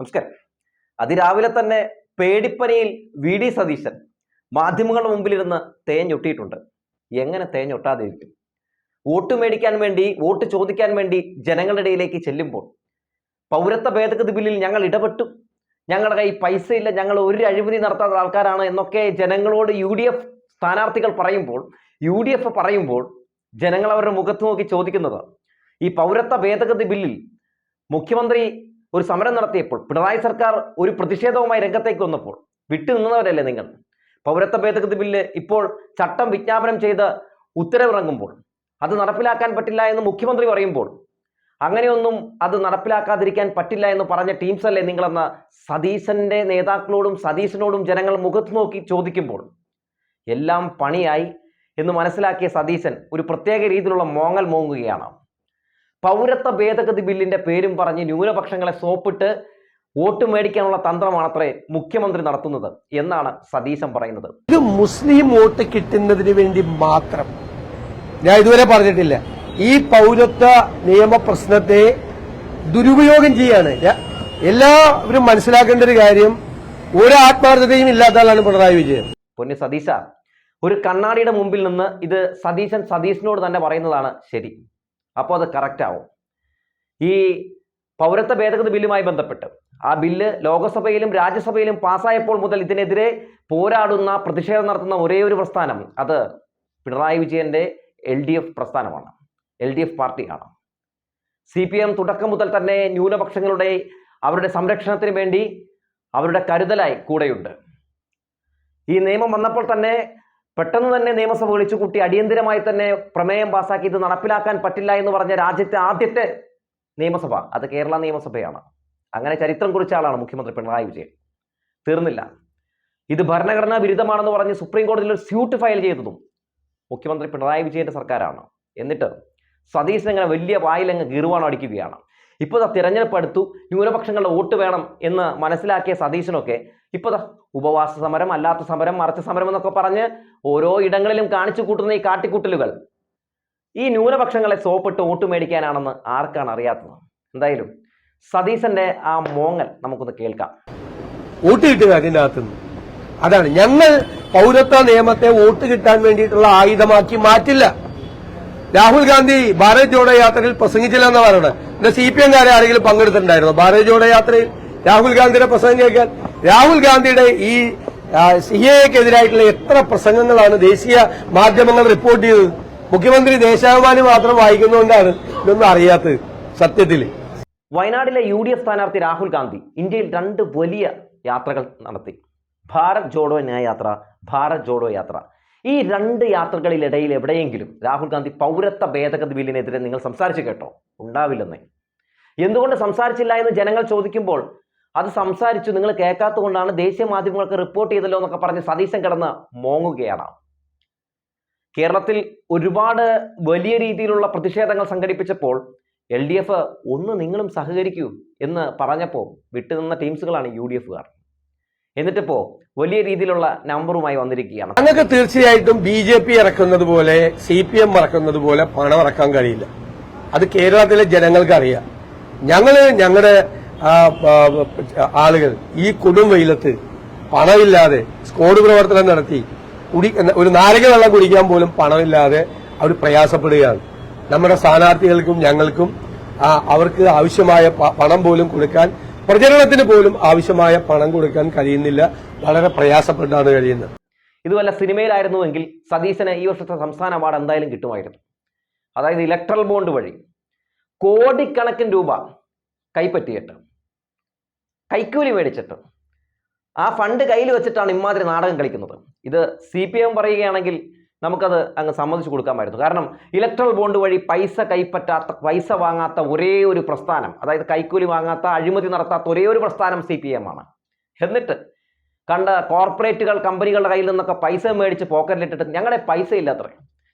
നമസ്കാരം. അതിരാവിലെ തന്നെ പേടിപ്പനിയിൽ വി ഡി സതീശൻ മാധ്യമങ്ങളുടെ മുമ്പിലിരുന്ന് തേഞ്ഞൊട്ടിയിട്ടുണ്ട് എങ്ങനെ തേഞ്ഞൊട്ടാതിരിക്കും വോട്ട് മേടിക്കാൻ വേണ്ടി വോട്ട് ചോദിക്കാൻ വേണ്ടി ജനങ്ങളുടെ ഇടയിലേക്ക് ചെല്ലുമ്പോൾ പൗരത്വ ഭേദഗതി ബില്ലിൽ ഞങ്ങൾ ഇടപെട്ടു. ഞങ്ങളുടെ കൈ പൈസ ഇല്ല ഞങ്ങൾ ഒരു അഴിമതി നടത്താത്ത ആൾക്കാരാണ് എന്നൊക്കെ ജനങ്ങളോട് യു ഡി എഫ് സ്ഥാനാർത്ഥികൾ പറയുമ്പോൾ യു ഡി എഫ് പറയുമ്പോൾ ജനങ്ങൾ അവരുടെ മുഖത്ത് നോക്കി ചോദിക്കുന്നത് ഈ പൗരത്വ ഭേദഗതി ബില്ലിൽ മുഖ്യമന്ത്രി ഒരു സമരം നടത്തിയപ്പോൾ പിണറായി സർക്കാർ ഒരു പ്രതിഷേധവുമായി രംഗത്തേക്ക് വന്നപ്പോൾ വിട്ടു നിന്നവരല്ലേ നിങ്ങൾ? പൗരത്വ ഭേദഗതി ബില്ല് ഇപ്പോൾ ചട്ടം വിജ്ഞാപനം ചെയ്ത് ഉത്തരവിറങ്ങുമ്പോൾ അത് നടപ്പിലാക്കാൻ പറ്റില്ല എന്ന് മുഖ്യമന്ത്രി പറയുമ്പോൾ അങ്ങനെയൊന്നും അത് നടപ്പിലാക്കാതിരിക്കാൻ പറ്റില്ല എന്ന് പറഞ്ഞ ടീംസ് അല്ലേ നിങ്ങളെന്ന സതീശന്റെ നേതാക്കളോടും സതീശനോടും ജനങ്ങൾ മുഖത്ത് നോക്കി ചോദിക്കുമ്പോൾ എല്ലാം പണിയായി എന്ന് മനസ്സിലാക്കിയ സതീശൻ ഒരു പ്രത്യേക രീതിയിലുള്ള മോങ്ങൽ മോങ്ങുകയാണ്. പൗരത്വ ഭേദഗതി ബില്ലിന്റെ പേരും പറഞ്ഞ് ന്യൂനപക്ഷങ്ങളെ സോപ്പിട്ട് വോട്ട് മേടിക്കാനുള്ള തന്ത്രമാണത്രേ മുഖ്യമന്ത്രി നടത്തുന്നത് എന്നാണ് സതീശൻ പറയുന്നത്. ഇത് മുസ്ലിം വോട്ട് കിട്ടുന്നതിന് വേണ്ടി മാത്രം. ഞാൻ ഇതുവരെ പറഞ്ഞിട്ടില്ല. ഈ പൗരത്വ നിയമ പ്രശ്നത്തെ ദുരുപയോഗം ചെയ്യാണ്. എല്ലാവരും മനസ്സിലാക്കേണ്ട ഒരു കാര്യം ഒരു ആത്മാർത്ഥതയും ഇല്ലാത്ത ആളാണ് പിണറായി വിജയൻ. പൊന്നി സതീശ ഒരു കണ്ണാടിയുടെ മുമ്പിൽ നിന്ന് ഇത് സതീശൻ സതീശനോട് തന്നെ പറയുന്നതാണ് ശരി. അപ്പോൾ അത് കറക്റ്റ് ആവും. ഈ പൗരത്വ ഭേദഗതി ബില്ലുമായി ബന്ധപ്പെട്ട് ആ ബില്ല് ലോകസഭയിലും രാജ്യസഭയിലും പാസ്സായപ്പോൾ മുതൽ ഇതിനെതിരെ പോരാടുന്ന പ്രതിഷേധം നടത്തുന്ന ഒരേ ഒരു പ്രസ്ഥാനം അത് പിണറായി വിജയന്റെ എൽ ഡി എഫ് പ്രസ്ഥാനമാണ്. എൽ ഡി എഫ് പാർട്ടിയാണ്. സി പി എം തുടക്കം മുതൽ തന്നെ ന്യൂനപക്ഷങ്ങളുടെ അവരുടെ സംരക്ഷണത്തിന് വേണ്ടി അവരുടെ കരുതലായി കൂടെയുണ്ട്. ഈ നിയമം വന്നപ്പോൾ തന്നെ പെട്ടെന്ന് തന്നെ നിയമസഭ വിളിച്ചു കൂട്ടി അടിയന്തിരമായി തന്നെ പ്രമേയം പാസാക്കി ഇത് നടപ്പിലാക്കാൻ പറ്റില്ല എന്ന് പറഞ്ഞ രാജ്യത്തെ ആദ്യത്തെ നിയമസഭ അത് കേരള നിയമസഭയാണ്. അങ്ങനെ ചരിത്രം കുറിച്ച ആളാണ് മുഖ്യമന്ത്രി പിണറായി വിജയൻ. തീർന്നില്ല. ഇത് ഭരണഘടനാ വിരുദ്ധമാണെന്ന് പറഞ്ഞ് സുപ്രീം കോടതിയിൽ ഒരു സ്യൂട്ട് ഫയൽ ചെയ്തതും മുഖ്യമന്ത്രി പിണറായി വിജയന്റെ സർക്കാരാണ്. എന്നിട്ട് സതീശൻ അങ്ങനെ വലിയ വായിലങ്ങ് ഗീർവാണം അടിക്കുകയാണ്. ഇപ്പോൾ തിരഞ്ഞെടുപ്പ് അടുത്തു ന്യൂനപക്ഷങ്ങളുടെ വോട്ട് വേണം എന്ന് മനസ്സിലാക്കിയ സതീശനൊക്കെ ഇപ്പോൾ ഉപവാസ സമരം അല്ലാത്ത സമരം മറച്ച സമരം എന്നൊക്കെ പറഞ്ഞ് ഓരോ ഇടങ്ങളിലും കാണിച്ചു കൂട്ടുന്ന ഈ കാട്ടിക്കൂട്ടലുകൾ. ഈ ന്യൂനപക്ഷങ്ങളെ സോപ്പിട്ട് വോട്ട് മേടിക്കാനാണെന്ന് ആർക്കാണ് അറിയാത്തത്? എന്തായാലും സതീശന്റെ ആ മോങ്ങൽ നമുക്കൊന്ന് കേൾക്കാം. വോട്ട് കിട്ടുക അതിന്റെ അകത്തുനിന്ന് അതാണ് ഞങ്ങൾ പൗരത്വ നിയമത്തെ വോട്ട് കിട്ടാൻ വേണ്ടിയിട്ടുള്ള ആയുധമാക്കി മാറ്റില്ല. രാഹുൽ ഗാന്ധി ഭാരത് ജോഡോ യാത്രയിൽ പ്രസംഗിച്ചില്ല എന്ന് പറയുന്നത്? എന്റെ സി പി എംകാരെ ആരെങ്കിലും പങ്കെടുത്തിട്ടുണ്ടായിരുന്നു? ഭാരത് ജോഡോ യാത്രയിൽ രാഹുൽ ഗാന്ധിയുടെ പ്രസംഗം കേൾക്കാൻ. രാഹുൽ ഗാന്ധിയുടെ ഈ സി എക്കെതിരായിട്ടുള്ള എത്ര പ്രസംഗങ്ങളാണ് ദേശീയ മാധ്യമങ്ങൾ റിപ്പോർട്ട് ചെയ്തത്? മുഖ്യമന്ത്രി ദേശാഭിമാനി മാത്രം വായിക്കുന്നതുകൊണ്ടാണ് ഇതൊന്നും അറിയാത്തത് സത്യത്തിൽ വയനാടിലെ യു ഡി എഫ് സ്ഥാനാർത്ഥി രാഹുൽ ഗാന്ധി ഇന്ത്യയിൽ രണ്ട് വലിയ യാത്രകൾ നടത്തി. ഭാരത് ജോഡോ ന്യായ യാത്ര ഭാരത് ജോഡോ യാത്ര. ഈ രണ്ട് യാത്രകളിലിടയിൽ എവിടെയെങ്കിലും രാഹുൽ ഗാന്ധി പൗരത്വ ഭേദഗതി ബില്ലിനെതിരെ നിങ്ങൾ സംസാരിച്ചു കേട്ടോ? ഉണ്ടാവില്ലെന്നേ. എന്തുകൊണ്ട് സംസാരിച്ചില്ല എന്ന് ജനങ്ങൾ ചോദിക്കുമ്പോൾ അത് സംസാരിച്ചു നിങ്ങൾ കേൾക്കാത്തതുകൊണ്ടാണ് ദേശീയ മാധ്യമങ്ങൾക്ക് റിപ്പോർട്ട് ചെയ്തല്ലോ എന്നൊക്കെ പറഞ്ഞ് സതീശൻ കിടന്ന് മോങ്ങുകയാണ്. കേരളത്തിൽ ഒരുപാട് വലിയ രീതിയിലുള്ള പ്രതിഷേധങ്ങൾ സംഘടിപ്പിച്ചപ്പോൾ എൽ ഡി എഫ് ഒന്ന് നിങ്ങളും സഹകരിക്കൂ എന്ന് പറഞ്ഞപ്പോൾ വിട്ടുനിന്ന ടീംസുകളാണ് യു ഡി എഫുകാർ. എന്നിട്ടിപ്പോ വലിയ രീതിയിലുള്ള നമ്പറുമായി വന്നിരിക്കുകയാണ്. ഞങ്ങൾക്ക് തീർച്ചയായിട്ടും ബി ജെ പി ഇറക്കുന്നത് പോലെ സി പി എം ഇറക്കുന്നത് പോലെ പണം ഇറക്കാൻ കഴിയില്ല. അത് കേരളത്തിലെ ജനങ്ങൾക്ക് അറിയാം ഞങ്ങൾ ഞങ്ങളുടെ ആളുകൾ ഈ കൊടും വെയിലത്ത് പണമില്ലാതെ സ്കോഡ് പ്രവർത്തനം നടത്തി കുടി ഒരു നാരക വെള്ളം കുടിക്കാൻ പോലും പണമില്ലാതെ അവർ പ്രയാസപ്പെടുകയാണ്. നമ്മുടെ സ്ഥാനാർത്ഥികൾക്കും ഞങ്ങൾക്കും അവർക്ക് ആവശ്യമായ പണം പോലും കൊടുക്കാൻ പ്രചരണത്തിന് പോലും ആവശ്യമായ പണം കൊടുക്കാൻ കഴിയുന്നില്ല. വളരെ പ്രയാസപ്പെട്ടാണ് കഴിയുന്നത്. ഇതുവല്ല സിനിമയിലായിരുന്നുവെങ്കിൽ സതീശന് ഈ വർഷത്തെ സംസ്ഥാന അവാർഡ് എന്തായാലും കിട്ടുമായിരുന്നു. അതായത് ഇലക്ട്രൽ ബോണ്ട് വഴി കോടിക്കണക്കിന് രൂപ കൈപ്പറ്റിയിട്ട് കൈക്കൂലി മേടിച്ചിട്ട് ആ ഫണ്ട് കയ്യിൽ വെച്ചിട്ടാണ് ഇമാതിരി നാടകം കളിക്കുന്നത്. ഇത് സി പി എം പറയുകയാണെങ്കിൽ നമുക്കത് അങ്ങ് സമ്മതിച്ചു കൊടുക്കാമായിരുന്നു. കാരണം ഇലക്ട്രൽ ബോണ്ട് വഴി പൈസ കൈപ്പറ്റാത്ത പൈസ വാങ്ങാത്ത ഒരേ ഒരു പ്രസ്ഥാനം അതായത് കൈക്കൂലി വാങ്ങാത്ത അഴിമതി നടത്താത്ത ഒരേ ഒരു പ്രസ്ഥാനം സി പി എം ആണ്. എന്നിട്ട് കണ്ട കോർപ്പറേറ്റുകൾ കമ്പനികളുടെ കയ്യിൽ നിന്നൊക്കെ പൈസ മേടിച്ച് പോക്കറ്റിലിട്ടിട്ട് ഞങ്ങളുടെ പൈസ ഇല്ലാത്രേ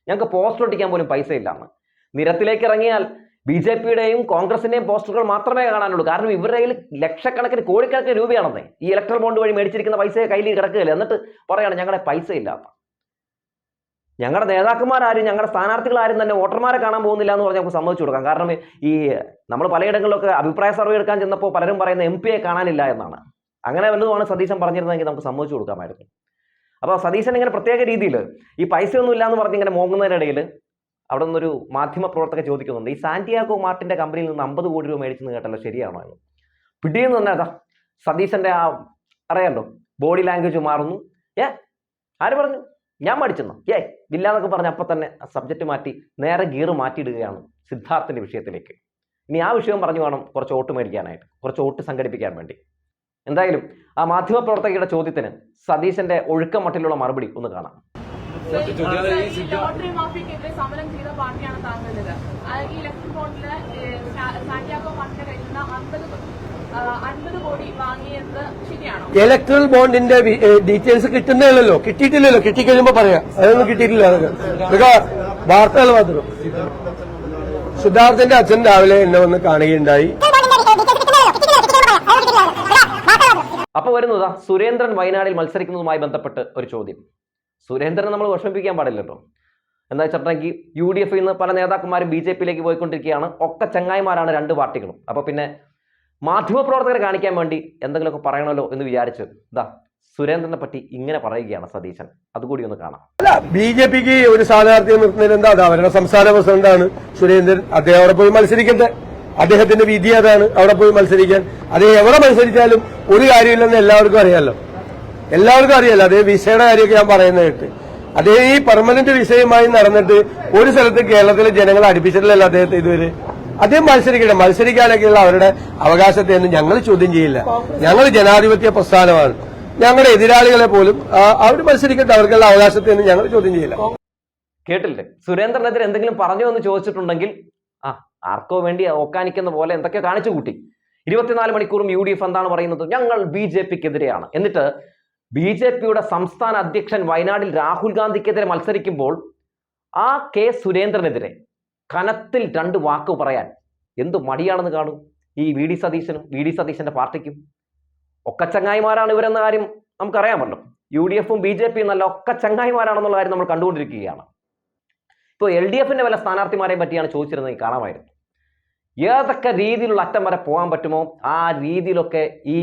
ഞങ്ങൾക്ക് പോസ്റ്റർ ഒട്ടിക്കാൻ പോലും പൈസ ഇല്ലാന്ന്. നിരത്തിലേക്ക് ഇറങ്ങിയാൽ ബി ജെ പിയുടെയും കോൺഗ്രസിന്റെയും പോസ്റ്ററുകൾ മാത്രമേ കാണാനുള്ളൂ. കാരണം ഇവരുടെ കയ്യിൽ ലക്ഷക്കണക്കിന് കോടിക്കണക്കിന് രൂപയാണെന്നേ. ഈ ഇലക്ട്രൽ ബോണ്ട് വഴി മേടിച്ചിരിക്കുന്ന പൈസയെ കയ്യിൽ കിടക്കുകയില്ല. എന്നിട്ട് പറയാണ് ഞങ്ങളുടെ പൈസ ഇല്ലാത്ത. ഞങ്ങളുടെ നേതാക്കന്മാരാരും ഞങ്ങളുടെ സ്ഥാനാർത്ഥികൾ ആരും തന്നെ വോട്ടർമാരെ കാണാൻ പോകുന്നില്ല എന്ന് പറഞ്ഞാൽ നമുക്ക് സമ്മതിച്ചു കൊടുക്കാം. കാരണം ഈ നമ്മൾ പലയിടങ്ങളിലൊക്കെ അഭിപ്രായ സർവേ എടുക്കാൻ ചെന്നപ്പോൾ പലരും പറയുന്ന എം പിയെ കാണാനില്ല എന്നാണ്. അങ്ങനെ വല്ലതുമാണ് സതീശൻ പറഞ്ഞിരുന്നതെങ്കിൽ നമുക്ക് സമ്മതിച്ചു കൊടുക്കാമായിരുന്നു. അപ്പോൾ സതീശൻ ഇങ്ങനെ പ്രത്യേക രീതിയിൽ ഈ പൈസയൊന്നും ഇല്ല എന്ന് പറഞ്ഞ് ഇങ്ങനെ മോങ്ങുന്നതിനിടയിൽ അവിടെ നിന്നൊരു മാധ്യമ പ്രവർത്തക ചോദിക്കുന്നുണ്ട് ഈ സാന്റിയാഗോ മാർട്ടിന്റെ കമ്പനിയിൽ നിന്ന് അമ്പത് കോടി രൂപ മേടിച്ചെന്ന് കേട്ടല്ലോ ശരിയാണോ? എന്ന്. പിടിയെന്ന് തന്നെ അതാ സതീശന്റെ ആ അറിയാലോ ബോഡി ലാംഗ്വേജ് മാറുന്നു. ഏ? ആര് പറഞ്ഞു? ഞാൻ പഠിച്ചെന്നു ഏ ഇല്ല എന്നൊക്കെ പറഞ്ഞ അപ്പം തന്നെ സബ്ജക്റ്റ് മാറ്റി നേരെ ഗിയർ മാറ്റിയിടുകയാണ് സിദ്ധാർത്ഥന്റെ വിഷയത്തിലേക്ക്. ഇനി ആ വിഷയം പറഞ്ഞു വേണം കുറച്ച് വോട്ട് മേടിക്കാനായിട്ട് കുറച്ച് വോട്ട് സംഘടിപ്പിക്കാൻ വേണ്ടി. എന്തായാലും ആ മാധ്യമ പ്രവർത്തകയുടെ ചോദ്യത്തിന് സതീശന്റെ ഒഴുക്കം മട്ടിലുള്ള മറുപടി ഒന്ന് കാണാം. സമരം ചെയ്ത ഈ ഇലക്ഷൻ ബോർഡിൽ സാന്റിയാഗോ മാർട്ടിന്റെ കയ്യിൽ നിന്ന് അൻപത് അൻപത് ഇലക്ട്രൽ ബോണ്ടിന്റെ ഡീറ്റെയിൽസ് കിട്ടുന്നേ ഉള്ളല്ലോ കിട്ടിയിട്ടില്ലല്ലോ. കിട്ടിക്കഴിയുമ്പോ പറയാം. അതൊന്നും കിട്ടിയിട്ടില്ല അതൊക്കെ. ഇതൊക്കെ വാർത്തകൾ മാത്രം. സിദ്ധാർത്ഥന്റെ അച്ഛൻ രാവിലെ എന്നെ വന്ന് കാണുകയുണ്ടായി. അപ്പൊ വരുന്നതാ സുരേന്ദ്രൻ വയനാടിൽ മത്സരിക്കുന്നതുമായി ബന്ധപ്പെട്ട് ഒരു ചോദ്യം. സുരേന്ദ്രൻ നമ്മൾ വിഷമിപ്പിക്കാൻ പാടില്ലല്ലോ എന്താ വെച്ചിട്ടുണ്ടെങ്കിൽ യു ഡി എഫിൽ നിന്ന് പല നേതാക്കന്മാരും ബി ജെ പിയിലേക്ക് പോയിക്കൊണ്ടിരിക്കുകയാണ്. ഒക്കെ ചങ്ങായിമാരാണ് രണ്ട് പാർട്ടികളും. അപ്പൊ പിന്നെ മാധ്യമപ്രവർത്തകരെ കാണിക്കാൻ വേണ്ടി എന്തെങ്കിലുമൊക്കെ പറയണമല്ലോ എന്ന് വിചാരിച്ച് ഇതാ സുരേന്ദ്രനെ പറ്റി ഇങ്ങനെ പറയുകയാണ് സതീശൻ. അതുകൂടി ഒന്ന് കാണാം. അല്ല ബി ജെ പിക്ക് ഒരു സ്ഥാനാർത്ഥിയെ നിർത്തുന്നതിൽ എന്താ അത്? അവരുടെ സംസ്ഥാന പ്രസിഡന്റാണ് സുരേന്ദ്രൻ. അദ്ദേഹം അവിടെ പോയി മത്സരിക്കട്ടെ. അദ്ദേഹത്തിന്റെ വിധി അതാണ് അവിടെ പോയി മത്സരിക്കാൻ. അദ്ദേഹം എവിടെ മത്സരിച്ചാലും ഒരു കാര്യമില്ലെന്ന് എല്ലാവർക്കും അറിയാലോ. എല്ലാവർക്കും അറിയാലോ അതേ വിസയുടെ കാര്യമൊക്കെ ഞാൻ പറയുന്നതായിട്ട് അദ്ദേഹം ഈ പെർമനന്റ് വിഷയമായി നടന്നിട്ട് ഒരു സ്ഥലത്ത് കേരളത്തിലെ ജനങ്ങളെ അടുപ്പിച്ചിട്ടില്ലല്ലോ അദ്ദേഹത്തെ ഇതുവരെ. അദ്ദേഹം മത്സരിക്കട്ടെ. മത്സരിക്കാനൊക്കെയുള്ള അവരുടെ അവകാശത്തെ ഒന്നും ഞങ്ങൾ ചോദ്യം ചെയ്യില്ല. ഞങ്ങൾ ജനാധിപത്യ പ്രസ്ഥാനമാണ്. ഞങ്ങളുടെ എതിരാളികളെ പോലും അവർ മത്സരിക്കട്ടെ. അവർക്കുള്ള അവകാശത്തെ ഒന്നും ഞങ്ങൾ ചോദ്യം ചെയ്യില്ല. കേട്ടില്ലേ? സുരേന്ദ്രനെതിരെ എന്തെങ്കിലും പറഞ്ഞോ എന്ന് ചോദിച്ചിട്ടുണ്ടെങ്കിൽ ആ ആർക്കോ വേണ്ടി ഓക്കാനിക്കുന്ന പോലെ എന്തൊക്കെ കാണിച്ചു കൂട്ടി. ഇരുപത്തിനാല് മണിക്കൂറും യു ഡി എഫ് എന്താണ് പറയുന്നത്? ഞങ്ങൾ ബി ജെ പിക്കെതിരെയാണ്. എന്നിട്ട് ബി ജെ പിയുടെ സംസ്ഥാന അധ്യക്ഷൻ വയനാടിൽ രാഹുൽ ഗാന്ധിക്കെതിരെ മത്സരിക്കുമ്പോൾ ആ കെ സുരേന്ദ്രനെതിരെ കനത്തിൽ രണ്ട് വാക്ക് പറയാൻ എന്ത് മടിയാണെന്ന് കാണും? ഈ വി ഡി സതീശനും വി ഡി സതീശന്റെ പാർട്ടിക്കും. ഒക്കെ ചങ്ങായിമാരാണ് ഇവരെന്ന കാര്യം നമുക്കറിയാമല്ലോ. യു ഡി എഫും ബി ജെ പിയും നല്ല ഒക്കെ ചങ്ങായിമാരാണെന്നുള്ള കാര്യം നമ്മൾ കണ്ടുകൊണ്ടിരിക്കുകയാണ്. ഇപ്പോൾ എൽ ഡി എഫിന്റെ വല്ല സ്ഥാനാർത്ഥിമാരെയും പറ്റിയാണ് ചോദിച്ചിരുന്നത് കാണാമായിരുന്നു. ഏതൊക്കെ രീതിയിലുള്ള അറ്റം വരെ പോകാൻ പറ്റുമോ? ആ രീതിയിലൊക്കെ ഈ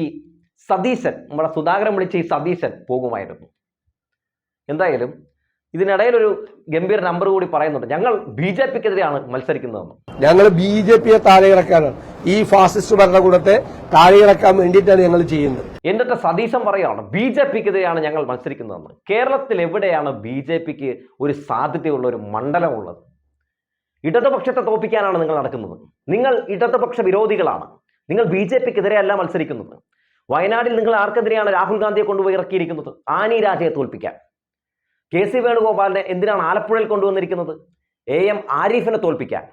സതീശൻ നമ്മുടെ സുധാകരൻ വിളിച്ച ഈ സതീശൻ പോകുമായിരുന്നു. എന്തായാലും ഇതിനിടയിൽ ഒരു ഗംഭീര നമ്പർ കൂടി പറയുന്നുണ്ട്. ഞങ്ങൾ ബി ജെ പിക്കെതിരെയാണ് മത്സരിക്കുന്നതെന്ന്. ഞങ്ങൾ ബി ജെ പിയെ താഴെയിറക്കാണ് ഈ ഫാസിസ്റ്റ് ഭരണകൂടത്തെ താഴെയിറക്കാൻ വേണ്ടിയിട്ടാണ് ഞങ്ങൾ ചെയ്യുന്നത്. എന്നിട്ട് സതീശൻ പറയുകയാണ് ബി ജെ പിക്കെതിരെയാണ് ഞങ്ങൾ മത്സരിക്കുന്നതെന്ന്. കേരളത്തിൽ എവിടെയാണ് ബി ജെ പിക്ക് ഒരു സാധ്യതയുള്ള ഒരു മണ്ഡലമുള്ളത്? ഇടതുപക്ഷത്തെ തോപ്പിക്കാനാണ് നിങ്ങൾ നടക്കുന്നത്. നിങ്ങൾ ഇടതുപക്ഷ വിരോധികളാണ്. നിങ്ങൾ ബി ജെ പിക്കെതിരെയല്ല മത്സരിക്കുന്നത്. വയനാട്ടിൽ നിങ്ങൾ ആർക്കെതിരെയാണ് രാഹുൽ ഗാന്ധിയെ കൊണ്ടുപോയി ഇറക്കിയിരിക്കുന്നത്? ആനി രാജയെ തോൽപ്പിക്കാൻ. കെ സി വേണുഗോപാലിനെ എന്തിനാണ് ആലപ്പുഴയിൽ കൊണ്ടുവന്നിരിക്കുന്നത്? എ എം ആരിഫിനെ തോൽപ്പിക്കാൻ.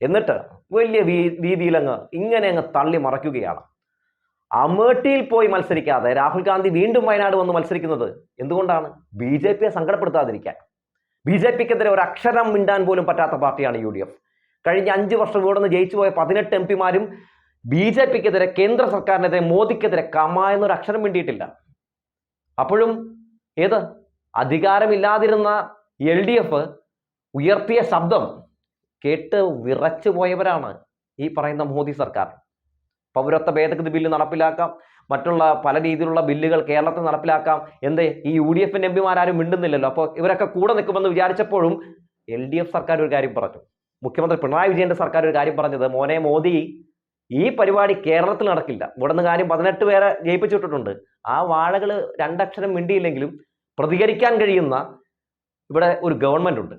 എന്നിട്ട് വലിയ രീതിയിലങ്ങ് ഇങ്ങനെ അങ്ങ് തള്ളി മറയ്ക്കുകയാണ്. അമേഠിയിൽ പോയി മത്സരിക്കാതെ രാഹുൽ ഗാന്ധി വീണ്ടും വയനാട് വന്ന് മത്സരിക്കുന്നത് എന്തുകൊണ്ടാണ്? ബി ജെ പിയെ സങ്കടപ്പെടുത്താതിരിക്കാൻ. ബി ജെ പിക്കെതിരെ ഒരു അക്ഷരം മിണ്ടാൻ പോലും പറ്റാത്ത പാർട്ടിയാണ് യു ഡി എഫ്. കഴിഞ്ഞ അഞ്ച് വർഷം ഇവിടെ നിന്ന് ജയിച്ചു പോയ പതിനെട്ട് എം പിമാരും ബി ജെ പിക്കെതിരെ കേന്ദ്ര സർക്കാരിനെതിരെ മോദിക്കെതിരെ കമ എന്നൊരു അക്ഷരം മിണ്ടിയിട്ടില്ല. അപ്പോഴും ഏത്? അധികാരമില്ലാതിരുന്ന എൽ ഡി എഫ് ഉയർത്തിയ ശബ്ദം കേട്ട് വിറച്ചു പോയവരാണ് ഈ പറയുന്ന മോദി സർക്കാർ. പൗരത്വ ഭേദഗതി ബില്ല് നടപ്പിലാക്കാം മറ്റുള്ള പല രീതിയിലുള്ള ബില്ലുകൾ കേരളത്തിൽ നടപ്പിലാക്കാം. എന്തേ? ഈ യു ഡി എഫിന്റെ എം പിമാരും മിണ്ടുന്നില്ലല്ലോ. അപ്പോൾ ഇവരൊക്കെ കൂടെ നിൽക്കുമെന്ന് വിചാരിച്ചപ്പോഴും എൽ ഡി എഫ് സർക്കാർ ഒരു കാര്യം പറഞ്ഞു. മുഖ്യമന്ത്രി പിണറായി വിജയന്റെ സർക്കാർ ഒരു കാര്യം പറഞ്ഞത് മോനെ മോദി ഈ പരിപാടി കേരളത്തിൽ നടക്കില്ല. ഇവിടുന്ന് കാര്യം പതിനെട്ട് പേരെ ജയിപ്പിച്ചിട്ടിട്ടുണ്ട്. ആ വാഴകൾ രണ്ടക്ഷരം മിണ്ടിയില്ലെങ്കിലും പ്രതികരിക്കാൻ കഴിയുന്ന ഇവിടെ ഒരു ഗവൺമെന്റ് ഉണ്ട്.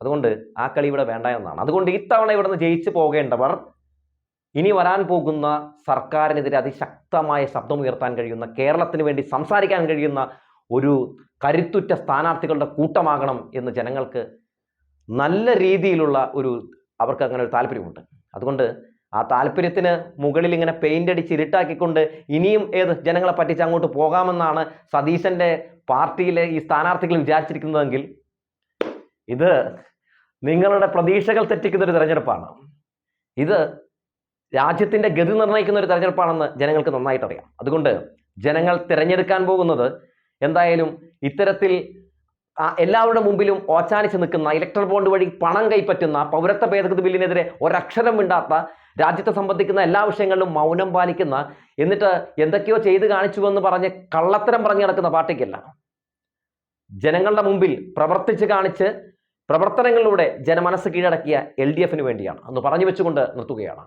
അതുകൊണ്ട് ആ കളി ഇവിടെ വേണ്ട എന്നാണ്. അതുകൊണ്ട് ഇത്തവണ ഇവിടുന്ന് ജയിച്ചു പോകേണ്ടവർ ഇനി വരാൻ പോകുന്ന സർക്കാരിനെതിരെ അതിശക്തമായ ശബ്ദമുയർത്താൻ കഴിയുന്ന കേരളത്തിന് വേണ്ടി സംസാരിക്കാൻ കഴിയുന്ന ഒരു കരുത്തുറ്റ സ്ഥാനാർത്ഥികളുടെ കൂട്ടമാകണം എന്ന് ജനങ്ങൾക്ക് നല്ല രീതിയിലുള്ള ഒരു അവർക്ക് അങ്ങനെ ഒരു താല്പര്യമുണ്ട്. അതുകൊണ്ട് ആ താല്പര്യത്തിന് മുകളിൽ ഇങ്ങനെ പെയിന്റ് അടിച്ച് ഇരുട്ടാക്കിക്കൊണ്ട് ഇനിയും ഏത് ജനങ്ങളെ പറ്റിച്ച് അങ്ങോട്ട് പോകാമെന്നാണ് സതീശന്റെ പാർട്ടിയിലെ ഈ സ്ഥാനാർത്ഥികൾ വിചാരിച്ചിരിക്കുന്നതെങ്കിൽ ഇത് നിങ്ങളുടെ പ്രതീക്ഷകൾ തെറ്റിക്കുന്ന ഒരു തെരഞ്ഞെടുപ്പാണ്. ഇത് രാജ്യത്തിന്റെ ഗതി നിർണയിക്കുന്ന ഒരു തെരഞ്ഞെടുപ്പാണെന്ന് ജനങ്ങൾക്ക് നന്നായിട്ട് അറിയാം അതുകൊണ്ട് ജനങ്ങൾ തിരഞ്ഞെടുക്കാൻ പോകുന്നത് എന്തായാലും ഇത്തരത്തിൽ എല്ലാവരുടെ മുമ്പിലും ഓച്ചാനിച്ച് നിൽക്കുന്ന ഇലക്ട്രൽ ബോണ്ട് വഴി പണം കൈപ്പറ്റുന്ന പൗരത്വ ഭേദഗതി ബില്ലിനെതിരെ ഒരക്ഷരം മിണ്ടാത്ത രാജ്യത്തെ സംബന്ധിക്കുന്ന എല്ലാ വിഷയങ്ങളിലും മൗനം പാലിക്കുന്ന എന്നിട്ട് എന്തൊക്കെയോ ചെയ്ത് കാണിച്ചുവെന്ന് പറഞ്ഞ് കള്ളത്തരം പറഞ്ഞു നടക്കുന്ന പാർട്ടിക്കല്ല. ജനങ്ങളുടെ മുമ്പിൽ പ്രവർത്തിച്ച് കാണിച്ച് പ്രവർത്തനങ്ങളിലൂടെ ജനമനസ്സ് കീഴടക്കിയ എൽ ഡി എഫിന് വേണ്ടിയാണ്. അന്ന് പറഞ്ഞു വെച്ചുകൊണ്ട് നിർത്തുകയാണ്.